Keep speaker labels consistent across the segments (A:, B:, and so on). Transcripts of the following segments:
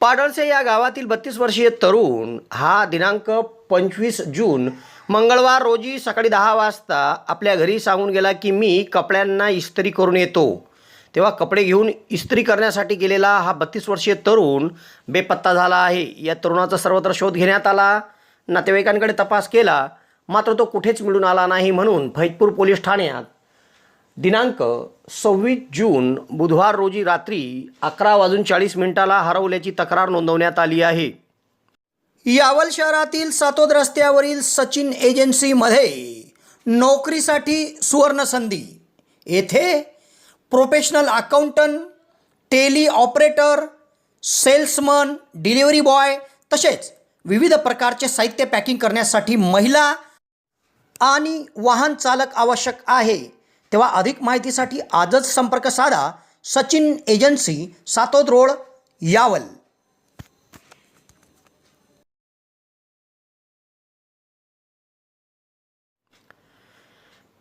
A: पाडळसे या गावातील बत्तीस वर्षीय तरुण हा दिनांक पंचवीस जून मंगळवार रोजी सकाळी दहा वाजता आपल्या घरी सांगून गेला की मी कपड्यांना इस्त्री करून येतो. तेव्हा कपडे घेऊन इस्त्री करण्यासाठी गेलेला हा बत्तीस वर्षीय तरुण बेपत्ता झाला आहे. या तरुणाचा सर्वत्र शोध घेण्यात आला. नातेवाईकांकडे तपास केला. मात्र तो कुठेच मिळून आला नाही म्हणून फैजपूर पोलीस ठाण्यात दिनांक सव्वीस जून बुधवार रोजी रात्री अकरा वाजून चाळीस मिनिटाला हरवल्याची तक्रार नोंदवण्यात आली आहे. यावल शहरातील सातोद रस्त्यावरील सचिन एजन्सीमध्ये नोकरीसाठी सुवर्णसंधी. येथे professional accountant tally operator salesman delivery boy तसेच विविध प्रकारचे साहित्य पॅकिंग करण्यासाठी महिला आणि वाहन चालक आवश्यक आहे. तेव्हा अधिक माहितीसाठी आजच संपर्क साधा सचिन एजन्सी सातोद रोड यावल.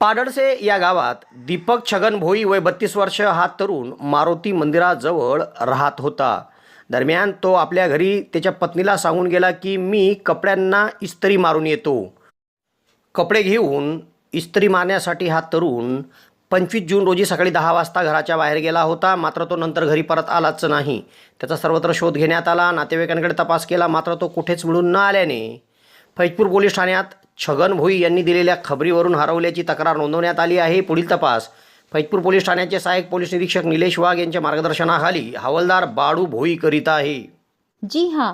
A: पाडळसे या गावात दीपक छगन भोई वय बत्तीस वर्ष हा तरुण मारुती मंदिराजवळ राहत होता. दरम्यान तो आपल्या घरी त्याच्या पत्नीला सांगून गेला की मी कपड्यांना इस्त्री मारून येतो. कपडे घेऊन इस्त्री मारण्यासाठी हा तरुण. पंचवीस जून रोजी सकाळी दहा वाजता घराच्या बाहेर गेला होता मात्र तो नंतर घरी परत आलाच नाही. त्याचा सर्वत्र शोध घेण्यात आला नातेवाईकांकडे तपास केला मात्र तो कुठेच मिळून न आल्याने फैजपूर पोलीस ठाण्यात छगन भोई यांनी दिलेल्या खबरीवरून हरवल्याची तक्रार नोंदवण्यात आली आहे. पुढील तपास. फैजपूर पोलीस ठाण्याचे सहाय्यक पोलीस निरीक्षक निलेश वाघ यांच्या मार्गदर्शनाखाली हवालदार बाडू भोई करीत आहे.
B: जी हां